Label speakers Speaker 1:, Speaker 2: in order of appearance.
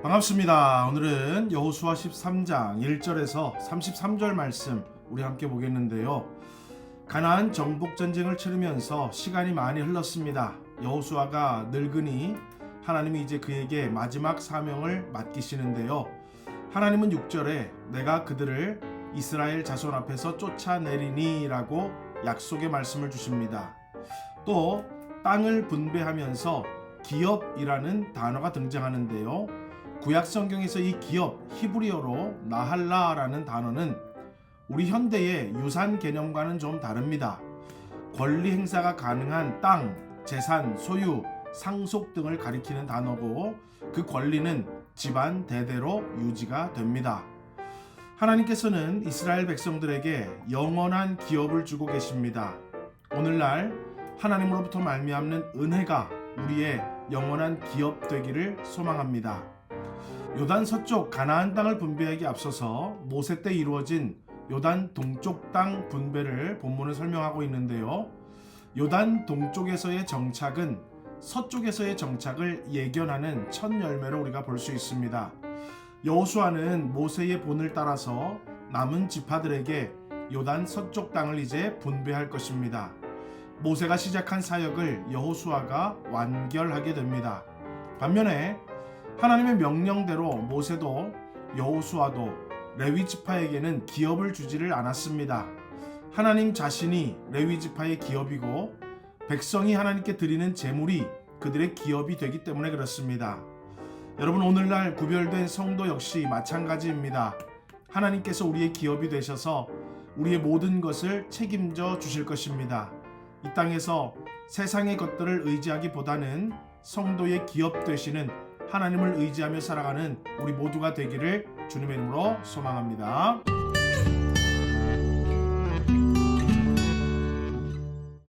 Speaker 1: 반갑습니다. 오늘은 여호수아 13장 1절에서 33절 말씀 우리 함께 보겠는데요. 가나안 정복 전쟁을 치르면서 시간이 많이 흘렀습니다. 여호수아가 늙으니 하나님이 이제 그에게 마지막 사명을 맡기시는데요. 하나님은 6절에 내가 그들을 이스라엘 자손 앞에서 쫓아내리니라고 약속의 말씀을 주십니다. 또 땅을 분배하면서 기업이라는 단어가 등장하는데요. 구약 성경에서 이 기업 히브리어로 나할라라는 단어는 우리 현대의 유산 개념과는 좀 다릅니다. 권리 행사가 가능한 땅, 재산, 소유, 상속 등을 가리키는 단어고 그 권리는 집안 대대로 유지가 됩니다. 하나님께서는 이스라엘 백성들에게 영원한 기업을 주고 계십니다. 오늘날 하나님으로부터 말미암는 은혜가 우리의 영원한 기업 되기를 소망합니다. 요단 서쪽 가나안 땅을 분배하기 앞서서 모세 때 이루어진 요단 동쪽 땅 분배를 본문은 설명하고 있는데요. 요단 동쪽에서의 정착은 서쪽에서의 정착을 예견하는 첫 열매로 우리가 볼 수 있습니다. 여호수아는 모세의 본을 따라서 남은 지파들에게 요단 서쪽 땅을 이제 분배할 것입니다. 모세가 시작한 사역을 여호수아가 완결하게 됩니다. 반면에 하나님의 명령대로 모세도 여호수아도 레위 지파에게는 기업을 주지를 않았습니다. 하나님 자신이 레위 지파의 기업이고 백성이 하나님께 드리는 제물이 그들의 기업이 되기 때문에 그렇습니다. 여러분 오늘날 구별된 성도 역시 마찬가지입니다. 하나님께서 우리의 기업이 되셔서 우리의 모든 것을 책임져 주실 것입니다. 이 땅에서 세상의 것들을 의지하기보다는 성도의 기업 되시는 하나님을 의지하며 살아가는 우리 모두가 되기를 주님의 이름으로 소망합니다.